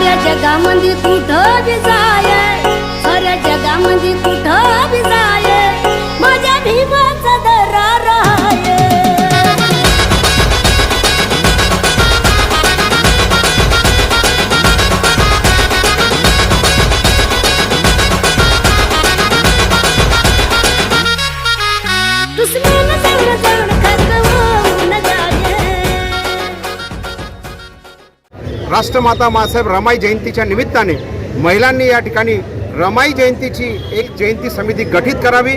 साऱ्या जगामध्ये कुठं बी जाय. साऱ्या जगामध्ये कुठं राष्ट्रमाता मासाहेब रमाई जयंतीच्या निमित्ताने महिलांनी या ठिकाणी रमाई जयंतीची एक जयंती समिती गठीत करावी.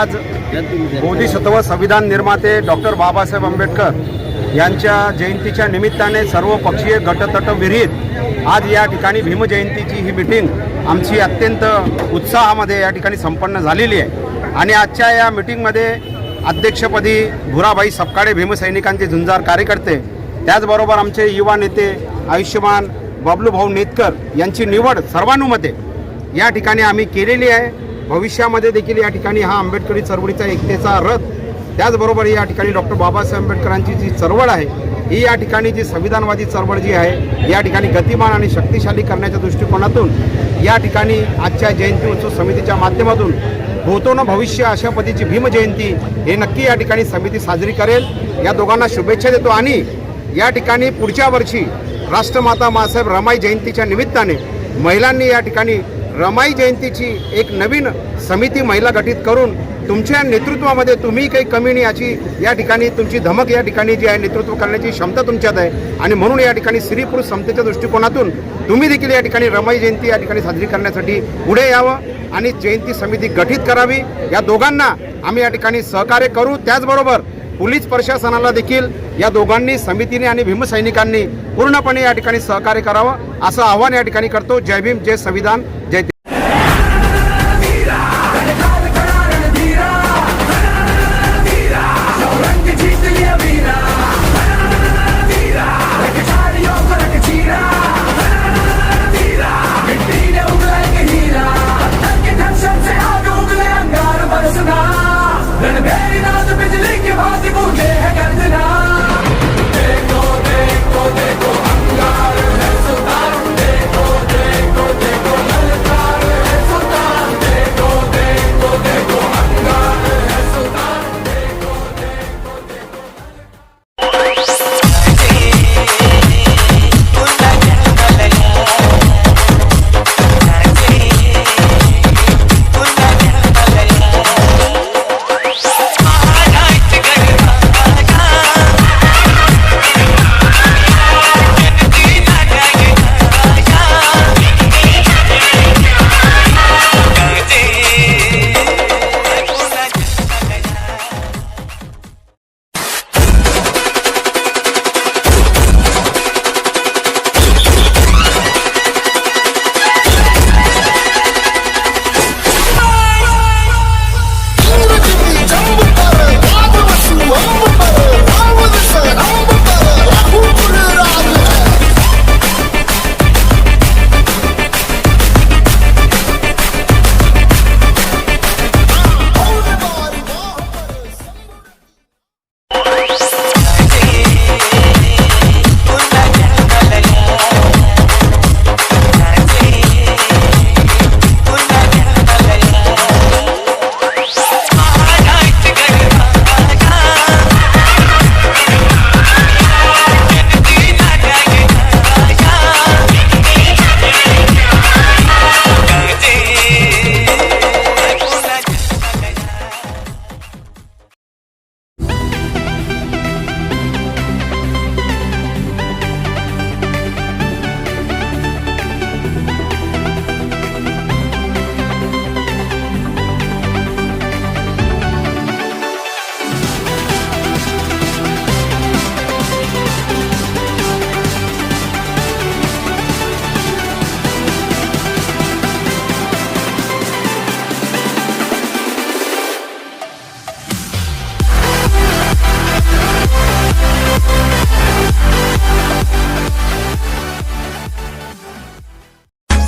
आज बोधिसत्व संविधान निर्माते डॉक्टर बाबासाहेब आंबेडकर यांच्या जयंतीच्या निमित्ताने सर्व पक्षीय गटतट आज या ठिकाणी भीमजयंतीची ही मिटिंग आमची अत्यंत उत्साहामध्ये या ठिकाणी संपन्न झालेली आहे. आणि आजच्या या मिटिंगमध्ये अध्यक्षपदी भुराबाई सपकाळे भीमसैनिकांचे झुंजार कार्यकर्ते त्याचबरोबर आमचे युवा नेते आयुष्यमान बबलू भाऊ नेतकर यांची निवड सर्वानुमते या ठिकाणी आम्ही केलेली आहे. भविष्यामध्ये देखील या ठिकाणी हा आंबेडकरी चळवळीचा एकतेचा रथ त्याचबरोबर या ठिकाणी डॉक्टर बाबासाहेब आंबेडकरांची जी चळवळ आहे ही या ठिकाणी जी संविधानवादी चळवळ जी आहे या ठिकाणी गतिमान आणि शक्तिशाली करण्याच्या दृष्टिकोनातून या ठिकाणी आजच्या जयंती उत्सव समितीच्या माध्यमातून होतो ना भविष्य अशा पद्धतीची भीमजयंती हे नक्की या ठिकाणी समिती साजरी करेल. या दोघांना शुभेच्छा देतो आणि या ठिकाणी पुढच्या वर्षी राष्ट्रमाता मासाहेब रमाई जयंतीच्या निमित्ताने महिलांनी या ठिकाणी रमाई जयंतीची एक नवीन समिती महिला गठीत करून तुमच्या नेतृत्वामध्ये तुम्ही काही कमी नाही याची या ठिकाणी तुमची धमक या ठिकाणी जी आहे नेतृत्व करण्याची क्षमता तुमच्यात आहे. आणि म्हणून या ठिकाणी स्त्री पुरुष समतेच्या दृष्टिकोनातून तुम्ही देखील या ठिकाणी रमाई जयंती या ठिकाणी साजरी करण्यासाठी पुढे यावं आणि जयंती समिती गठीत करावी. या दोघांना आम्ही या ठिकाणी सहकार्य करू. त्याचबरोबर पोलीस प्रशासनाला देखील या दोघांनी समितीने आणि भीमसैनिकांनी पूर्णपणे या ठिकाणी सहकार्य करावं असं आव्हान या ठिकाणी करतो. जय भीम जय संविधान जय बिजली की बात बूझे है गर्जना देखो देखो देखो